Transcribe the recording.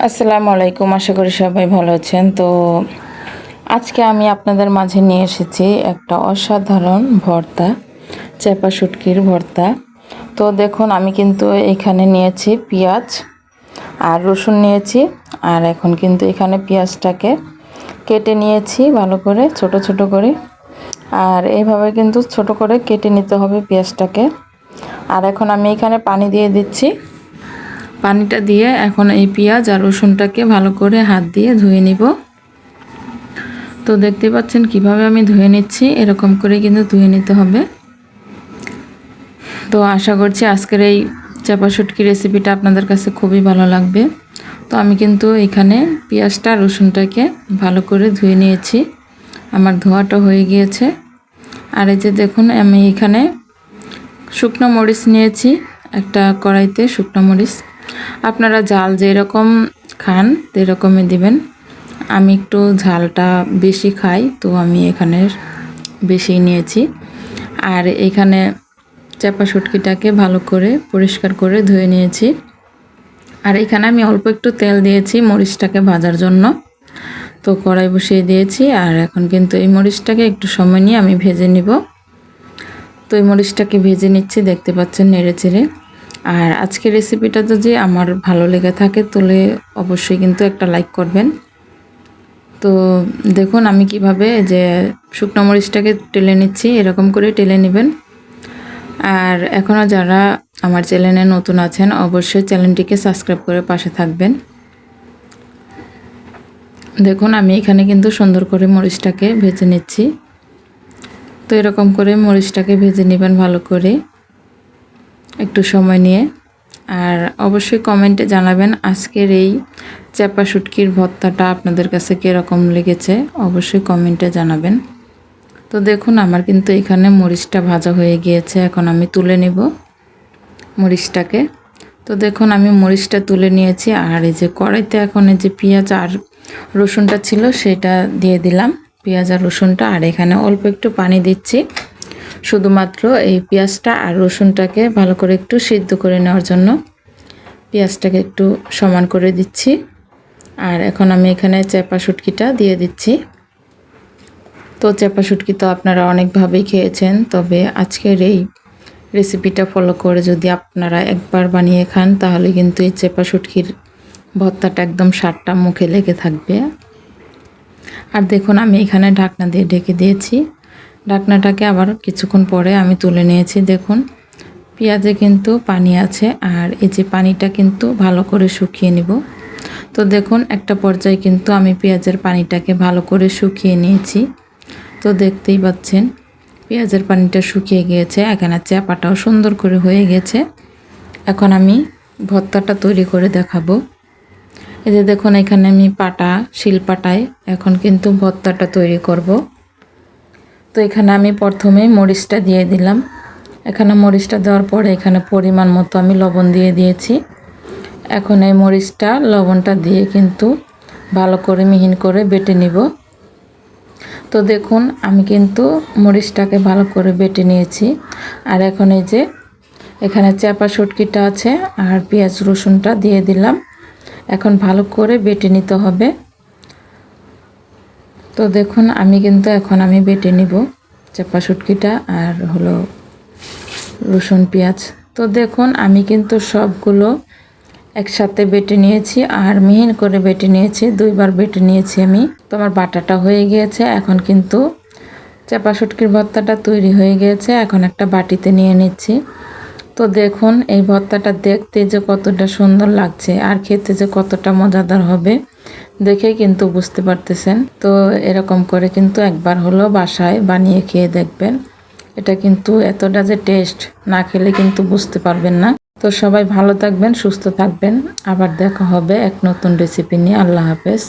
আসসালামু আলাইকুম, আশা করি সবাই ভালো আছেন। তো আজকে আমি আপনাদের মাঝে নিয়ে এসেছি একটা অসাধারণ ভর্তা, চেপা শুটকির ভর্তা। তো দেখুন, আমি কিন্তু এখানে নিয়েছি পেঁয়াজ আর রসুন নিয়েছি আর এখন কিন্তু এখানে পেঁয়াজটাকে কেটে নিয়েছি ভালো করে, ছোট ছোট করে। আর এইভাবে কিন্তু ছোট করে কেটে নিতে হবে পেঁয়াজটাকে। আর এখন আমি এখানে পানি দিয়ে দিচ্ছি। পানিটা দিয়ে এখন এই পেঁয়াজ আর রসুনটাকে ভালো করে হাত দিয়ে ধুয়ে নিব। তো দেখতে পাচ্ছেন কীভাবে আমি ধুয়ে নিচ্ছি, এরকম করে কিন্তু ধুয়ে নিতে হবে। তো আশা করছি আজকের এই চাপা শুটকি রেসিপিটা আপনাদের কাছে খুবই ভালো লাগবে। তো আমি কিন্তু এখানে পেঁয়াজটা রসুনটাকে ভালো করে ধুয়ে নিয়েছি। আমার ধোয়াটা হয়ে গিয়েছে। আর এই যে দেখুন, আমি এখানে শুকনো মরিচ নিয়েছি, একটা কড়াইতে শুকনো মরিচ। আপনারা ঝাল যেরকম খান, সেরকমই দিবেন। আমি একটু ঝালটা বেশি খাই, তো আমি এখানে বেশি নিয়েছি। আর এখানে চাপা শুটকিটাকে ভালো করে পরিষ্কার করে ধুয়ে নিয়েছি। আর এখানে আমি অল্প একটু তেল দিয়েছি মরিচটাকে ভাজার জন্য। তো কড়াই বসিয়ে দিয়েছি, আর এখন কিন্তু এই মরিচটাকে একটু সময় নিয়ে আমি ভেজে নিব। তো এই মরিচটাকে ভেজে নিচ্ছি, দেখতে পাচ্ছেন নেড়ে চেড়ে আর আজকের রেসিপিটা যদি আমার ভালো লেগে থাকে, তাহলে অবশ্যই কিন্তু একটা লাইক করবেন। তো দেখুন, আমি কীভাবে যে শুকনো মরিচটাকে টেলে নিচ্ছি, এরকম করে টেলে নেবেন। আর এখনও যারা আমার চ্যানেলে নতুন আছেন, অবশ্যই চ্যানেলটিকে সাবস্ক্রাইব করে পাশে থাকবেন। দেখুন, আমি এখানে কিন্তু সুন্দর করে মরিচটাকে ভেজে নিচ্ছি। তো এরকম করে মরিচটাকে ভেজে নেবেন ভালো করে। একটু সময় নিয়ে। আর অবশ্যই কমেন্টে জানাবেন আজকের এই চাপা শুটকির ভর্তাটা আপনাদের কাছে কীরকম লেগেছে। অবশ্যই কমেন্টে জানাবেন। তো দেখুন, আমার কিন্তু এখানে মরিচটা ভাজা হয়ে গিয়েছে। এখন আমি তুলে নেব মরিচটাকে। তো দেখুন, আমি মরিচটা তুলে নিয়েছি। আর এই যে কড়াইতে এখন এই যে পেঁয়াজ আর রসুনটা ছিল, সেটা দিয়ে দিলাম। পেঁয়াজ আর রসুনটা, আর এখানে অল্প একটু পানি দিচ্ছি। শুধুমাত্র এই পেঁয়াজটা আর রসুনটাকে ভালো করে একটু সিদ্ধ করে নেওয়ার জন্য পেঁয়াজটাকে একটু সমান করে দিচ্ছি। আর এখন আমি এখানে চেপা শুটকিটা দিয়ে দিচ্ছি। তো চেপা শুটকি তো আপনারা অনেকভাবেই খেয়েছেন, তবে আজকের এই রেসিপিটা ফলো করে যদি আপনারা একবার বানিয়ে খান, তাহলে কিন্তু এই চেপা শুটকির ভর্তাটা একদম সারটা মুখে লেগে থাকবে। আর দেখুন, আমি এখানে ঢাকনা দিয়ে ঢেকে দিয়েছি। ঢাকনাটাকে আবার কিছুক্ষণ পরে আমি তুলে নিয়েছি, দেখুন। পেঁয়াজে কিন্তু পানি আছে আর এই যে পানিটা কিন্তু ভালো করে শুকিয়ে নিব। তো দেখুন, একটা পর্যায়ে কিন্তু আমি পেঁয়াজের পানিটাকে ভালো করে শুকিয়ে নিয়েছি। তো দেখতেই পাচ্ছেন, পেঁয়াজের পানিটা শুকিয়ে গিয়েছে, এখানে চাপাটাও সুন্দর করে হয়ে গেছে। এখন আমি ভর্তাটা তৈরি করে দেখাবো। এই যে দেখুন, এখানে আমি পাটা, শিলপাটায় এখন কিন্তু ভর্তাটা তৈরি করব। তো এখানে আমি প্রথমে মরিচটা দিয়ে দিলাম। এখানে মরিচটা দেওয়ার পরে এখানে পরিমাণ মতো আমি লবণ দিয়ে দিয়েছি। এখন এই মরিচটা, লবণটা দিয়ে কিন্তু ভালো করে মিহিন করে বেটে নিব। তো দেখুন, আমি কিন্তু মরিচটাকে ভালো করে বেটে নিয়েছি। আর এখন এই যে এখানে চাপা সুটকিটা আছে আর পেঁয়াজ রসুনটা দিয়ে দিলাম। এখন ভালো করে বেটে নিতে হবে। তো দেখুন, আমি কিন্তু এখন আমি বেটে নিব চাপা শুটকিটা আর হলো রসুন পেঁয়াজ। তো দেখুন, আমি কিন্তু সবগুলো একসাথে বেটে নিয়েছি আর মিহিন করে বেটে নিয়েছি, দুইবার বেটে নিয়েছি আমি। তো আমার বাটাটা হয়ে গিয়েছে, এখন কিন্তু চাপা শুটকির ভর্তাটা তৈরি হয়ে গিয়েছে, এখন একটা বাটিতে নিয়ে নিচ্ছি। তো দেখুন, এই ভর্তাটা দেখতে যে কতটা সুন্দর লাগছে আর খেতে যে কতটা মজাদার হবে। দেখে কিন্তু বুঝতে পারতেছেন। তো এরকম করে কিন্তু একবার হলো বাসায় বানিয়ে খেয়ে দেখবেন। এটা কিন্তু এতটা যে টেস্ট না খেলে কিন্তু বুঝতে পারবেন না। তো সবাই ভালো থাকবেন, সুস্থ থাকবেন। আবার দেখা হবে এক নতুন রেসিপি নিয়ে। আল্লাহ হাফেজ।